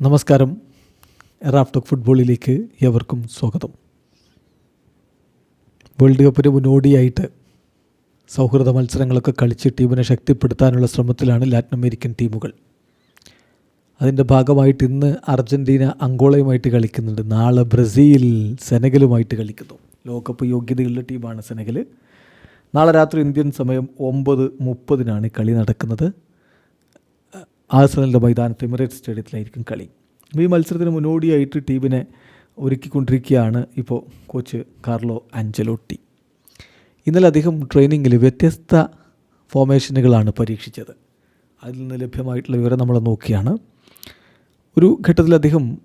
നമസ്കാരം. റാഫ്റ്റോക്ക് ഫുട്ബോളിലേക്ക് എവർക്കും സ്വാഗതം. വേൾഡ് കപ്പിന് മുന്നോടിയായിട്ട് സൗഹൃദ മത്സരങ്ങളൊക്കെ കളിച്ച് ടീമിനെ ശക്തിപ്പെടുത്താനുള്ള ശ്രമത്തിലാണ് ലാറ്റിൻ അമേരിക്കൻ ടീമുകൾ. അതിന്റെ ഭാഗമായിട്ട് ഇന്ന് അർജന്റീന അങ്കോളയുമായിട്ട് കളിക്കുന്നുണ്ട്. നാളെ ബ്രസീൽ സെനഗലുമായിട്ട് കളിക്കുന്നു. ലോകകപ്പ് യോഗ്യതയുള്ള ടീമാണ് സെനഗൽ നാളെ രാത്രി ഇന്ത്യൻ സമയം ഒമ്പത് മുപ്പതിനാണ് കളി നടക്കുന്നത്. ആഴ്സണലിന്റെ മൈതാനത്ത് എമിറേറ്റ് സ്റ്റേഡിയത്തിലായിരിക്കും കളി. ഈ മത്സരത്തിന് മുന്നോടിയായിട്ട് ടീമിനെ ഒരുക്കിക്കൊണ്ടിരിക്കുകയാണ് ഇപ്പോൾ കോച്ച് കാർലോ അഞ്ചലോട്ടി. ഇന്നലെ അദ്ദേഹം ട്രെയിനിങ്ങിൽ വ്യത്യസ്ത ഫോർമേഷനുകളാണ് പരീക്ഷിച്ചത്. അതിൽ നിന്ന് ലഭ്യമായിട്ടുള്ള വിവരം നമ്മൾ നോക്കിയാണ്. ഒരു ഘട്ടത്തിൽ അദ്ദേഹം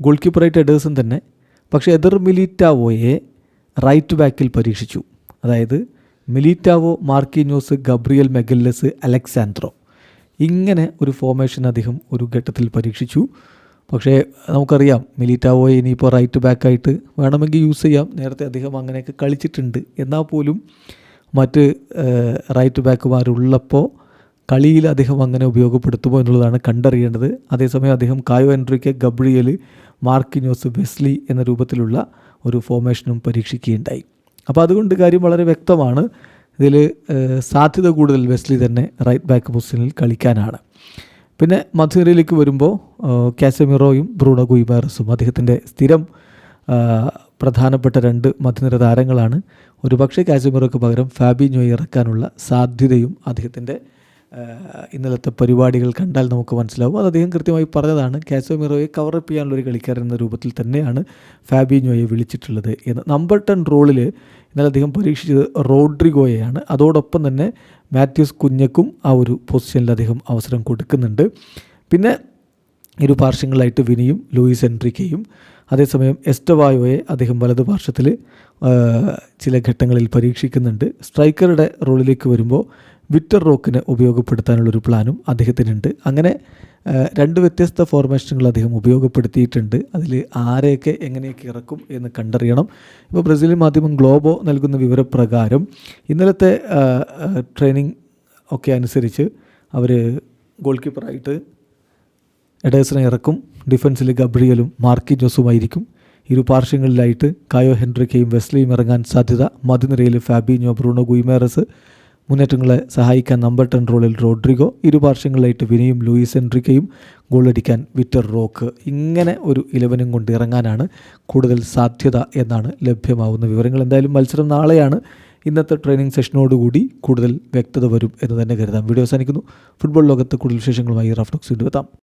ഗോൾ കീപ്പറായിട്ട് എഡേഴ്സൺ തന്നെ പക്ഷേ എതിർ മിലിറ്റാവോയെ റൈറ്റ് ബാക്കിൽ പരീക്ഷിച്ചു. അതായത് Militao Marquinhos Gabriel Magalhaes Alex Sandro. ഇങ്ങനെ ഒരു ഫോർമേഷൻ അദ്ദേഹം ഒരു ഘട്ടത്തിൽ പരീക്ഷിച്ചു. പക്ഷേ നമുക്കറിയാം മിലിറ്റാവോയെ ഇനിയിപ്പോൾ റൈറ്റ് ബാക്കായിട്ട് വേണമെങ്കിൽ യൂസ് ചെയ്യാം. നേരത്തെ അദ്ദേഹം അങ്ങനെയൊക്കെ കളിച്ചിട്ടുണ്ട്. എന്നാൽ പോലും മറ്റ് റൈറ്റ് ബാക്കുമാരുള്ളപ്പോൾ കളിയിൽ അദ്ദേഹം അങ്ങനെ ഉപയോഗപ്പെടുത്തുമോ എന്നുള്ളതാണ് കണ്ടറിയേണ്ടത്. അതേസമയം അദ്ദേഹം Caio Endrick Gabriel Marquinhos Wesley എന്ന രൂപത്തിലുള്ള ഒരു ഫോർമേഷനും പരീക്ഷിക്കുകയുണ്ടായി. അപ്പോൾ അതുകൊണ്ട് കാര്യം വളരെ വ്യക്തമാണ്. ഇതിൽ സാധ്യത കൂടുതൽ വെസ്ലി തന്നെ റൈറ്റ് ബാക്ക് പൊസിഷനിൽ കളിക്കാനാണ്. പിന്നെ മധുരയിലേക്ക് വരുമ്പോൾ കാസമിറോയും ബ്രൂണോ ഗുയിബാറസും അദ്ദേഹത്തിന്റെ സ്ഥിരം പ്രധാനപ്പെട്ട രണ്ട് മധ്യനിര താരങ്ങളാണ്. ഒരുപക്ഷെ കാസമിറോയ്ക്ക് പകരം ഫാബിഞ്ഞോയെ ഇറക്കാനുള്ള സാധ്യതയും അദ്ദേഹത്തിന്റെ ഇന്നലത്തെ പരിപാടികൾ കണ്ടാൽ നമുക്ക് മനസ്സിലാവും. അത് അദ്ദേഹം കൃത്യമായി പറഞ്ഞതാണ് കാസോമിറോയെ കവറപ്പ് ചെയ്യാനുള്ള ഒരു കളിക്കാരൻ എന്ന രൂപത്തിൽ തന്നെയാണ് ഫാബിനോയെ വിളിച്ചിട്ടുള്ളത് എന്ന്. നമ്പർ ടെൻ റോളിൽ ഇന്നലെ അദ്ദേഹം പരീക്ഷിച്ചത് റോഡ്രിഗോയെയാണ്. അതോടൊപ്പം തന്നെ മാത്യൂസ് കുഞ്ഞക്കും ആ ഒരു പൊസിഷനിൽ അദ്ദേഹം അവസരം കൊടുക്കുന്നുണ്ട്. പിന്നെ ഇരു പാർശ്വങ്ങളായിട്ട് വിനിയും ലൂയിസ് എൻട്രിക്കയും അതേസമയം എസ്റ്റവായോയെ അദ്ദേഹം വലതു പാർശ്വത്തിൽ ചില ഘട്ടങ്ങളിൽ പരീക്ഷിക്കുന്നുണ്ട്. സ്ട്രൈക്കറുടെ റോളിലേക്ക് വരുമ്പോൾ വിക്ടർ റോക്കിനെ ഉപയോഗപ്പെടുത്താനുള്ളൊരു പ്ലാനും അദ്ദേഹത്തിനുണ്ട്. അങ്ങനെ രണ്ട് വ്യത്യസ്ത ഫോർമേഷനുകൾ അദ്ദേഹം ഉപയോഗപ്പെടുത്തിയിട്ടുണ്ട്. അതിൽ ആരെയൊക്കെ എങ്ങനെയൊക്കെ ഇറക്കും എന്ന് കണ്ടറിയണം. ഇപ്പോൾ ബ്രസീലിയൻ മാധ്യമം ഗ്ലോബോ നൽകുന്ന വിവരപ്രകാരം ഇന്നലത്തെ ട്രെയിനിങ് ഒക്കെ അനുസരിച്ച് അവർ ഗോൾ കീപ്പറായിട്ട് എഡേഴ്സിനെ ഇറക്കും. ഡിഫൻസിൽ ഗബ്രിയലും മാർക്കി ജോസുമായിരിക്കും. ഇരു പാർശ്വങ്ങളിലായിട്ട് കായോ ഹെൻറിക്കയും വെസ്ലിയും ഇറങ്ങാൻ സാധ്യത. മധുനിരയിൽ ഫാബിഞ്ഞോ ബ്രൂണോ ഗുയിമേറസ് മുന്നേറ്റങ്ങളെ സഹായിക്കാൻ നമ്പർ ടെൻ റോളിൽ റോഡ്രിഗോ ഇരു പാർശ്വങ്ങളിലായിട്ട് വിനയും ലൂയിസ് എൻട്രിക്കയും ഗോളടിക്കാൻ വിറ്റർ റോക്ക്. ഇങ്ങനെ ഒരു ഇലവനും കൊണ്ട് ഇറങ്ങാനാണ് കൂടുതൽ സാധ്യത എന്നാണ് ലഭ്യമാവുന്ന വിവരങ്ങൾ. എന്തായാലും മത്സരം നാളെയാണ്. ഇന്നത്തെ ട്രെയിനിങ് സെഷനോടുകൂടി കൂടുതൽ വ്യക്തത വരും എന്ന് തന്നെ കരുതാം. വീഡിയോ അവസാനിക്കുന്നു. ഫുട്ബോൾ ലോകത്ത് കൂടുതൽ വിശേഷങ്ങളുമായി റാഫ്റ്റോക്സ് വീണ്ടും എത്താം.